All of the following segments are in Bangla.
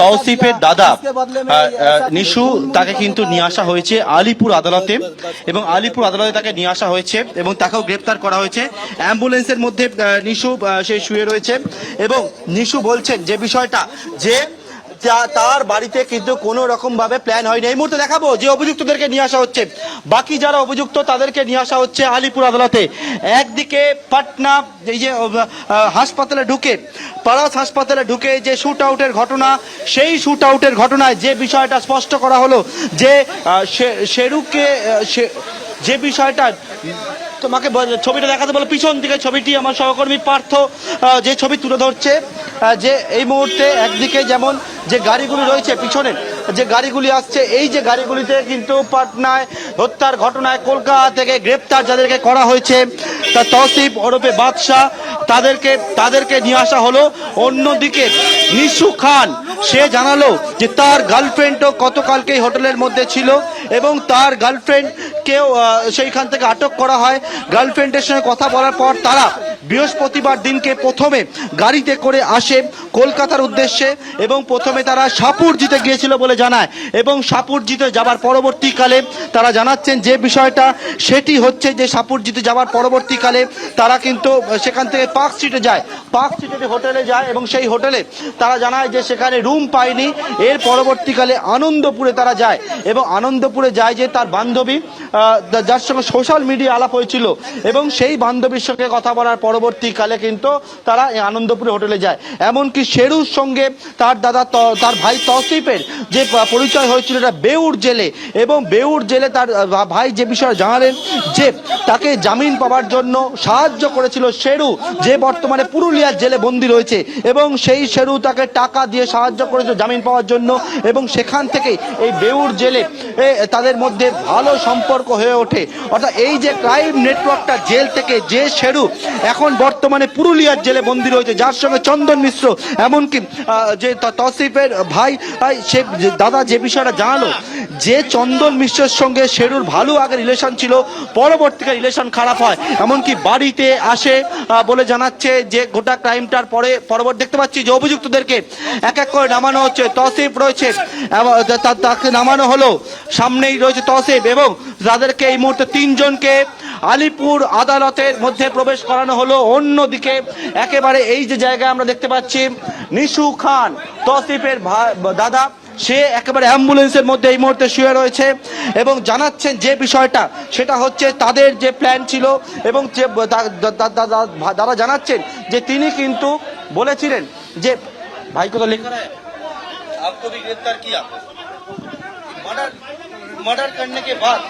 তৌসিফের দাদা নিশু, তাকে কিন্তু নিয়ে আসা হয়েছে আলিপুর আদালতে এবং আলিপুর আদালতে তাকে নিয়ে আসা হয়েছে এবং তাকেও গ্রেপ্তার করা হয়েছে। অ্যাম্বুলেন্সের মধ্যে নিশু সে শুয়ে রয়েছে এবং নিশু বলছেন যে বিষয়টা যে তার বাড়িতে কিন্তু কোনো রকম ভাবে প্ল্যান হয়নি। এই মুহূর্তে দেখাবো যে অভিযুক্তদেরকে নিয়ে আসা হচ্ছে। বাকি যারা অভিযুক্ত, তাদেরকে নিয়ে আসা হচ্ছে আলিপুর আদালতে। একদিকে পাটনা, এই যে হাসপাতালে ঢুকে, পারাস হাসপাতালে ঢুকে যে শ্যুট আউটের ঘটনা, সেই শুট আউটের ঘটনায় যে বিষয়টা স্পষ্ট করা হলো যে শেরুকে যে বিষয়টা, তোমাকে ছবিটা দেখাতে বলো, পিছন দিকে ছবিটি আমার সহকর্মী পার্থ যে ছবি তুলে ধরছে। যে এই মুহূর্তে একদিকে যেমন যে গাড়িগুলি রয়েছে পিছনে, যে গাড়িগুলি আসছে, এই যে গাড়িগুলিতে কিন্তু পাটনায় হত্যার ঘটনায় কলকাতা থেকে গ্রেপ্তার যাদেরকে করা হয়েছে, তা তসিফ ওরফে বাদশাহ, তাদেরকে তাদেরকে নিয়ে আসা হলো। অন্যদিকে নিশু খান, সে জানালো যে তার গার্লফ্রেন্ডও গতকালকেই হোটেলের মধ্যে ছিল এবং তার গার্লফ্রেন্ড কেউ সেইখান থেকে আটক করা হয়। গার্লফ্রেন্ডের সঙ্গে কথা বলার পর তারা বৃহস্পতিবার দিনকে প্রথমে গাড়িতে করে আসে কলকাতার উদ্দেশ্যে এবং প্রথমে তারা সাপুরজিতে গিয়েছিল বলে জানায় এবং সাপুরজিতে যাবার পরবর্তীকালে তারা জানাচ্ছেন যে বিষয়টা, সেটি হচ্ছে যে সাপুরজিতে যাওয়ার পরবর্তীকালে তারা কিন্তু সেখান থেকে পার্ক স্ট্রিটে যায়। পার্ক স্ট্রিটে হোটেলে যায় এবং সেই হোটেলে তারা জানায় যে সেখানে রুম পায়নি। এর পরবর্তীকালে আনন্দপুরে তারা যায় এবং আনন্দপুরে যায় যে তার বান্ধবী যার সঙ্গে সোশ্যাল মিডিয়া আলাপ হয়েছিল এবং সেই বান্ধবীর সঙ্গে কথা বলার পরবর্তীকালে কিন্তু তারা আনন্দপুরে হোটেলে যায়। এমনকি শেরুর সঙ্গে তার দাদা তার ভাই তসিফের যে পরিচয় হয়েছিল, এটা বেউর জেলে এবং বেউর জেলে তার ভাই যে বিষয়ে জানালেন যে তাকে জামিন পাওয়ার জন্য সাহায্য করেছিল শেরু, যে বর্তমানে পুরুলিয়ার জেলে বন্দী রয়েছে এবং সেই শেরু তাকে টাকা দিয়ে সাহায্য করেছিল জামিন পাওয়ার জন্য এবং সেখান থেকে এই বেউর জেলে তাদের মধ্যে ভালো সম্পর্ক হয়ে ওঠে। অর্থাৎ এই যে ক্রাইম নেটওয়ার্কটা জেল থেকে যে শেরু এখন বর্তমানে পুরুলিয়ার জেলে বন্দী রয়েছে। যার সঙ্গে চন্দন মিশ্র, এমনকি যে তসিফের ভাই সে দাদা যে বিষয়টা জানালো, যে চন্দন মিশ্রের সঙ্গে শেরুর ভালো আগে রিলেশন ছিল পরবর্তীকালে রিলেশন খারাপ হয়। এমনকি বাড়িতে আসে বলে জানাচ্ছে যে গোটা ক্রাইমটার পরে পরবর্তী দেখতে পাচ্ছি যে অভিযুক্তদেরকে এক এক করে নামানো হচ্ছে। তসিফ রয়েছে তাকে নামানো হলো। সামনেই রয়েছে তসিফ এবং তাদেরকে এই মুহূর্তে তিনজনকে আলিপুর আদালতের মধ্যে প্রবেশ করানো হলো অন্যদিকে একেবারে এই যে জায়গায় আমরা দেখতে পাচ্ছি নিশু খান তসিফের ভা- দাদা সে একেবারে অ্যাম্বুলেন্সের মধ্যে এই মুহূর্তে শুয়ে রয়েছে এবং জানাচ্ছেন যে বিষয়টা সেটা হচ্ছে তাদের যে প্ল্যান ছিল এবং যে দা- দা- দা- দা- দা- দাদা জানাচ্ছেন যে তিনি কিন্তু বলেছিলেন যে ভাই কত লেখা है आपको भी गिरफ्तार किया मर्डर मर्डर करने के बाद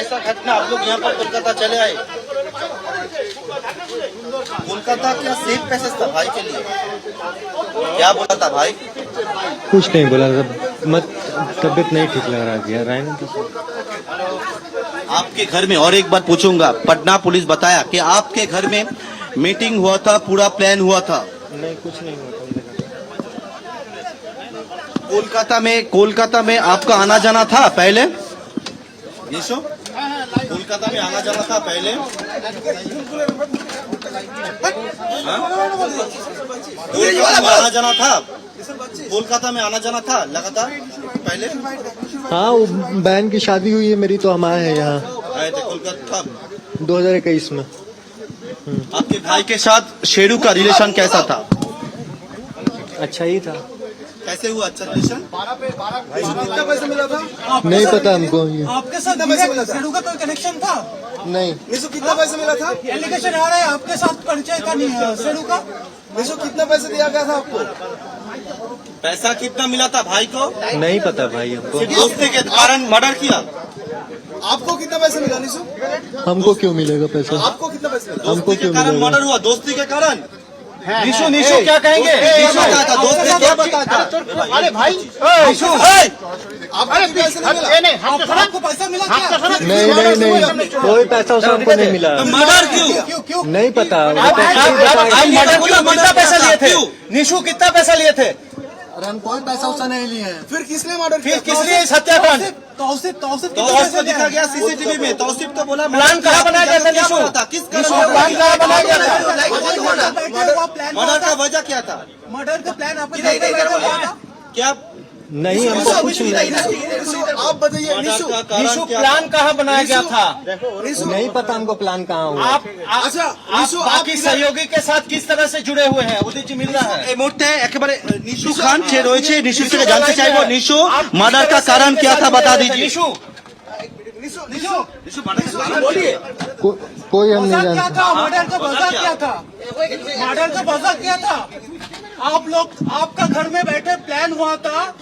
ऐसा घटना आप लोग यहाँ पर कोलकाता चले आए। कोलकाता क्या सेफ़ पैसेज था भाई के लिए? क्या बोला था भाई? कुछ नहीं बोला था। मत तबीयत नहीं ठीक लग रहा था यार आए ना तो आपके घर में और एक बार पूछूँगा पटना पुलिस बताया कि आपके घर में मीटिंग हुआ था पूरा प्लान हुआ था? नहीं कुछ नहीं हुआ था कोलकाता में कोलकाता में आपका आना जाना था पहले? यीशु कोलकाता में आना जाना था पहले? हाँ? कोलकाता में आना जाना था? कोलकाता में आना जाना था लगातार? पहले? हाँ बहन की शादी हुई है मेरी तो हम आए हैं यहाँ। आए थे कोलकाता 2021 में। आपके भाई के साथ शेरू का रिलेशन कैसा था? अच्छा ही था। कैसे हुआ अच्छा रिलेशन कितना पैसा मिला था? नहीं पता हमको ये। आपके साथ शेरू का कोई कनेक्शन था? नहीं। निशु कितना पैसा मिला था? एलिगेशन आ रहा है आपके साथ परिचय का नहीं है शेरू का? निशु कितना पैसा दिया गया था आपको? पैसा कितना मिला था भाई को? नहीं पता भाई हमको। दोस्ती के कारण मर्डर किया। आपको कितना पैसा मिला निशु हमको क्यों मिलेगा पैसा? आपको कितना पैसा हमको क्यों मिलेगा? मर्डर हुआ दोस्ती के कारण? निशु निशु क्या कहेंगे निशु दोस्त ने क्या बताता अरे भाई निशु नहीं नहीं नहीं कोई पैसा उसे हमको नहीं मिला मर्डर क्यों नहीं पता मर्डर कितना पैसा लिए थे निशु कितना पैसा लिए थे अरे हम कोई पैसा उसे नहीं लिए हैं? फिर किसने मर्डर किया? किस लिए सत्याग्रह तौसिफ तौसिफ तौसीफ को दिखा गया सीसीटीवी में। तौसीफ तो बोला प्लान कहाँ बनाया गया था किस प्लान कहाँ बनाया गया था? मर्डर का वजह क्या था? मर्डर का प्लान आपके? क्या? नहीं हमको कुछ नहीं निशु, आप बताइए निशु निशु प्लान कहाँ बनाया गया था निशु नहीं पता हमको प्लान कहाँ हुआ आप आप, अच्छा, आप निशु, आप बाकी इधर- सहयोगी के साथ किस तरह से जुड़े हुए हैं उदित जी मिल रहा है এই মুহূর্তে একেবারে নিশু খান যে রয়েছে নিশু থেকে জানতে চাইবো নিশু মার্ডার का कारण क्या था बता दीजिए निशु निशु निशु निशु बोलिए को, कोई हम वजह नहीं क्या जानते था मर्डर का वजह क्या था मर्डर का वजह क्या था आप लोग आपका घर में बैठे प्लान हुआ था।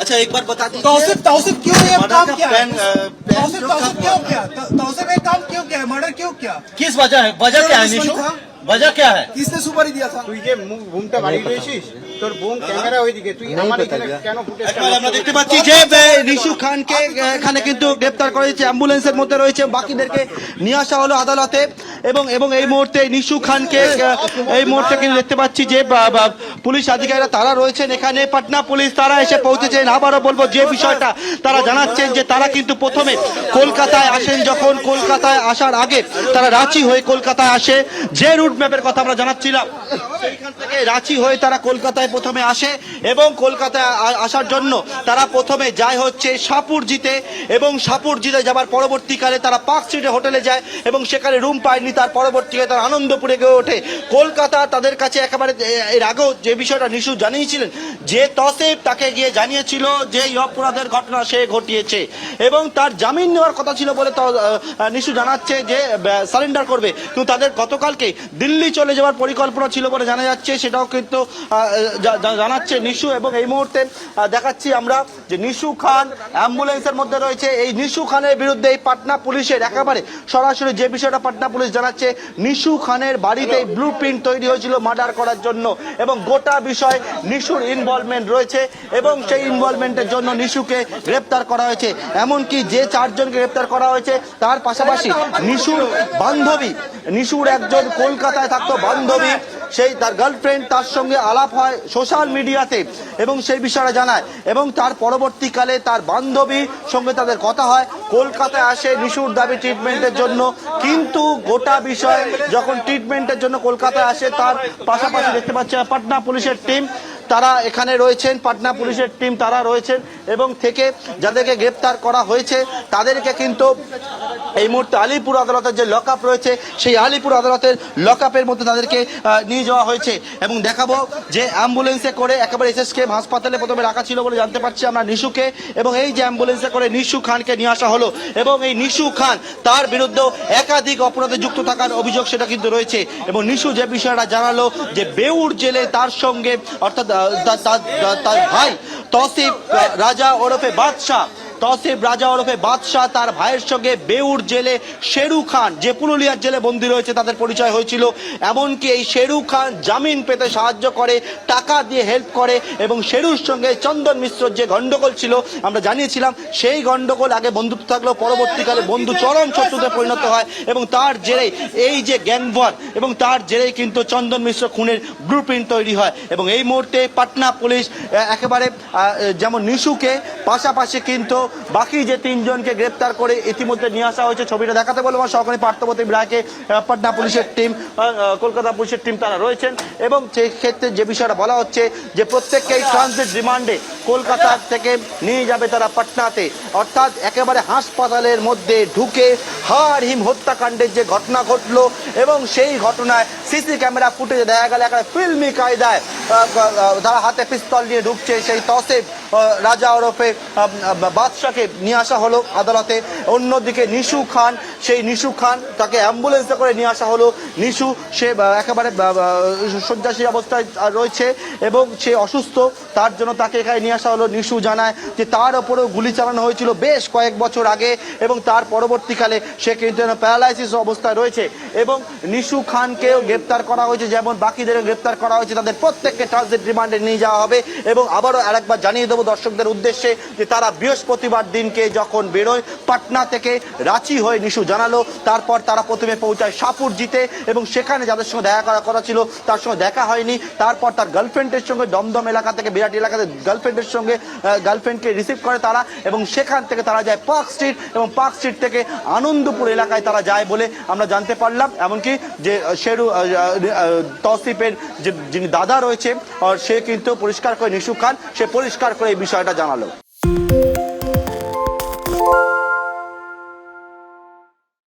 अच्छा एक बार बता दीजिए। तौसिफ तौसिफ क्यों ये काम किया है? अ, प्लान तौसिफ तौसिफ क्यों किया? तौसिफ ये काम क्यों किया? मर्डर क्यों किया? किस वजह है? वजह क्या है? वजह क्या है किसने सुपारी दिया था তুই যে মুখ ঘুমটা বাড়ি রয়েছিস তোর বোন ক্যামেরা ওইদিকে তুই नहीं আমার पता এখানে गया। কেন ফুটেজ একবার আমরা দেখতে পাচ্ছি যে এ, নিশু খানকে এ, এখানে কিন্তু গ্রেপ্তার করা হয়েছে অ্যাম্বুলেন্সের মধ্যে রয়েছে বাকিদেরকে নিয়ে আসা হলো আদালতে এবং এবং এই মুহূর্তে নিশু খানকে এ, এই মুহূর্তে কিন্তু দেখতে পাচ্ছি যে বা- বা, পুলিশ আধিকারিকরা তারা রয়েছেন এখানে পাটনা পুলিশ তারা এসে পৌঁছেছেন আবারও বলবো যে বিষয়টা তারা জানাচ্ছেন যে তারা কিন্তু প্রথমে কলকাতায় আসেন যখন কলকাতায় আসার আগে তারা রাঁচি হয়ে কলকাতায় আসে যে রুট ম্যাপের কথা আমরা জানাচ্ছিলাম। সেইখান থেকে রাঁচি হয়ে তারা কলকাতায় প্রথমে আসে এবং কলকাতায় আসার জন্য তারা প্রথমে যায় হচ্ছে সাপুরজিতে এবং সাপুরজিতে যাবার পরবর্তীকালে তারা পার্ক স্ট্রিটে হোটেলে যায় এবং সেখানে রুম পায়নি, তার পরবর্তীকালে তারা আনন্দপুরে গিয়ে ওঠে। কলকাতা তাদের কাছে একেবারে এর আগেও যে বিষয়টা নিশু জানিয়েছিলেন, যে তসেব তাকে গিয়ে জানিয়েছিল যে এই অপরাধের ঘটনা সে ঘটিয়েছে এবং তার জামিন নেওয়ার কথা ছিল বলে নিশু জানাচ্ছে যে সারেন্ডার করবে। কিন্তু তাদের গতকালকে দিল্লি চলে যাওয়ার পরিকল্পনা ছিল বলে জানা যাচ্ছে সেটাও কিন্তু জানাচ্ছে নিশু এবং এই মুহূর্তে দেখাচ্ছি আমরা যে নিশু খান অ্যাম্বুলেন্সের মধ্যে রয়েছে। এই নিশু খানের বিরুদ্ধে এই পাটনা পুলিশের একেবারে সরাসরি যে বিষয়টা পাটনা পুলিশ জানাচ্ছে নিশু খানের বাড়িতে ব্লু প্রিন্ট তৈরি হয়েছিল মার্ডার করার জন্য এবং গোটা বিষয় নিশুর ইনভলভমেন্ট রয়েছে এবং সেই ইনভলভমেন্টের জন্য নিশুকে গ্রেপ্তার করা হয়েছে। এমনকি যে চারজনকে গ্রেপ্তার করা হয়েছে তার পাশাপাশি নিশুর বান্ধবী নিশুর একজন কলকাতায় থাকতো বান্ধবী। সেই তার গার্লফ্রেন্ড তার সঙ্গে আলাপ হয় সোশ্যাল মিডিয়াতে এবং সেই বিষয়টা জানায়। এবং তার পরবর্তীকালে তার বান্ধবী সঙ্গে তাদের কথা হয়। কলকাতায় আসে নিশুর দাবি ট্রিটমেন্টের জন্য। কিন্তু গোটা বিষয় যখন ট্রিটমেন্টের জন্য কলকাতায় আসে, তার পাশাপাশি দেখতে পাচ্ছে পাটনা পুলিশের টিম তারা এখানে রয়েছেন, পাটনা পুলিশের টিম তারা রয়েছেন এবং থেকে যাদেরকে গ্রেপ্তার করা হয়েছে, তাদেরকে কিন্তু এই মুহূর্তে আলিপুর আদালতের যে লক রয়েছে, সেই আলিপুর আদালতের লক আপের মধ্যে তাদেরকে নিয়ে যাওয়া হয়েছে এবং দেখাবো যে অ্যাম্বুলেন্সে করে একেবারে এসএসকে হাসপাতালে প্রথমে রাখা ছিল বলে জানতে পারছি আমরা নিশুকে এবং এই যে অ্যাম্বুলেন্সে করে নিশু খানকে নিয়ে আসা হলো এবং এই নিশু খান তার বিরুদ্ধেও একাধিক অপরাধে যুক্ত থাকার অভিযোগ সেটা কিন্তু রয়েছে এবং নিশু যে বিষয়টা জানালো যে বেউর জেলে তার সঙ্গে অর্থাৎ তার- ভাই তসিফ রাজা ওরফে বাদশাহ তসিফ রাজা ওরফে বাদশাহ তার ভাইয়ের সঙ্গে বেউর জেলে শেরু খান, যে পুরুলিয়ার জেলে বন্দী রয়েছে, তাদের পরিচয় হয়েছিল। এমনকি এই শেরু খান জামিন পেতে সাহায্য করে, টাকা দিয়ে হেল্প করে এবং শেরুর সঙ্গে চন্দন মিশ্রর যে গন্ডগোল ছিল, আমরা জানিয়েছিলাম, সেই গন্ডগোল আগে বন্ধুত্ব থাকলেও পরবর্তীকালে বন্ধু চরম শত্রুতে পরিণত হয় এবং তার জেরে এই যে গ্যাংভর এবং তার জেরেই কিন্তু চন্দন মিশ্র খুনের ব্লু তৈরি হয় এবং এই মুহূর্তে পাটনা পুলিশ একেবারে যেমন নিশুকে, পাশাপাশি কিন্তু বাকি যে তিনজনকে গ্রেপ্তার করে ইতিমধ্যে নিয়ে আসা হয়েছে ছবিটা দেখাতে বলব। আমার সহকারী পার্থপতি রায়কে পাটনা পুলিশের টিম কলকাতা পুলিশের টিম তারা রয়েছেন। এবং সেই ক্ষেত্রে যে বিষয়টা বলা হচ্ছে যে প্রত্যেককেই ট্রানজিট রিমান্ডে কলকাতা থেকে নিয়ে যাবে তারা পাটনাতে। অর্থাৎ একেবারে হাসপাতালের মধ্যে ঢুকে হার হিম হত্যাকাণ্ডের যে ঘটনা ঘটলো এবং সেই ঘটনায় সিসি ক্যামেরা ফুটেজে দেখা গেল একটা ফিল্মি কায়দায় তারা হাতে পিস্তল নিয়ে ঢুকছে। সেই তসেব রাজা ওরফে আহ, বাদশাকে নিয়ে আসা হলো আদালতে। অন্যদিকে নিশু খান, সেই নিশু খান তাকে অ্যাম্বুলেন্সে করে নিয়ে আসা হলো। নিশু, সে একেবারে শয্যাশীল অবস্থায় রয়েছে এবং সে অসুস্থ। তার জন্য তাকে এখানে নিয়ে আসা হলো। নিশু জানায় যে তার ওপরেও গুলি চালানো হয়েছিল বেশ কয়েক বছর আগে এবং তার পরবর্তীকালে সে কিন্তু প্যারালাইসিস অবস্থায় রয়েছে এবং নিশু খানকেও গ্রেপ্তার করা হয়েছে। যেমন বাকিদের গ্রেপ্তার করা হয়েছে। তাদের প্রত্যেককে ট্রানজিট রিমান্ডে নিয়ে যাওয়া হবে এবং আবারও আরেকবার জানিয়ে দেবো দর্শকদের উদ্দেশ্যে যে তারা বৃহস্পতিবার দিনকে যখন বেরোয়, পাটনা থেকে রাঁচি হয়ে নিশু জানালো। তারপর তারা প্রথমে পৌঁছায় সাপুর জিতে এবং সেখানে যাদের সঙ্গে দেখা করা কথা ছিল, তার সঙ্গে দেখা হয়নি। তারপর তার গার্লফ্রেন্ডের সঙ্গে দমদম এলাকা থেকে, বিরাট এলাকাতে গার্লফ্রেন্ডের সঙ্গে গার্লফ্রেন্ডকে রিসিভ করে তারা এবং সেখান থেকে তারা যায় পার্ক স্ট্রিট এবং পার্ক স্ট্রিট থেকে আনন্দপুর এলাকায় তারা যায় বলে আমরা জানতে পারলাম। এমনকি যে শেরু তসিফের যে, যিনি দাদা রয়েছে সে কিন্তু পরিষ্কার করে নিশু খান, সে পরিষ্কার করে এই বিষয়টা জানালো।